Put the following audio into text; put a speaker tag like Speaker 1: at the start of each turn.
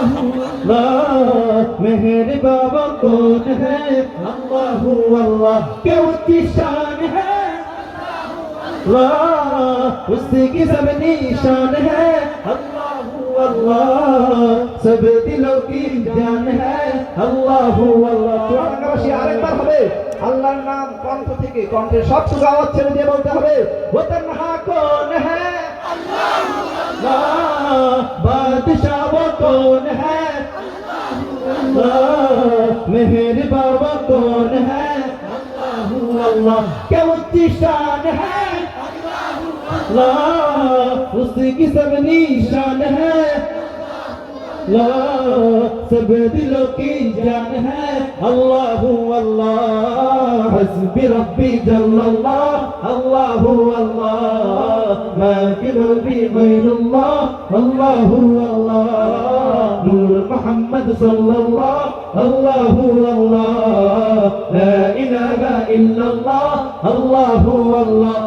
Speaker 1: अल्लाह मेहर बाबा कौन है अल्लाह अल्लाह क्या उसकी शान है अल्लाह उसकी सब निशान है अल्लाह अल्लाह सब दिलों की जान है अल्लाह अल्लाह
Speaker 2: চুয়াডাঙ্গাবাসী আরেকবার হবে আল্লাহর নাম কণ্ঠ থেকে কণ্ঠের সবটুকু আওয়াজ ছেড়ে দিয়ে বলতে হবে
Speaker 1: बादशाह वो कौन है अल्लाह मेहर बाबा कौन है अल्लाह अल्लाह क्या उसकी शान है अल्लाह उसकी सब निशान है ला सब दिलों की जान है अल्लाह अल्लाह हस्बी रब्बी जल्लल्लाह अल्लाह अल्लाह ما في قلبي غير الله الله الله نور محمد صلى الله الله الله لا إله إلا الله الله الله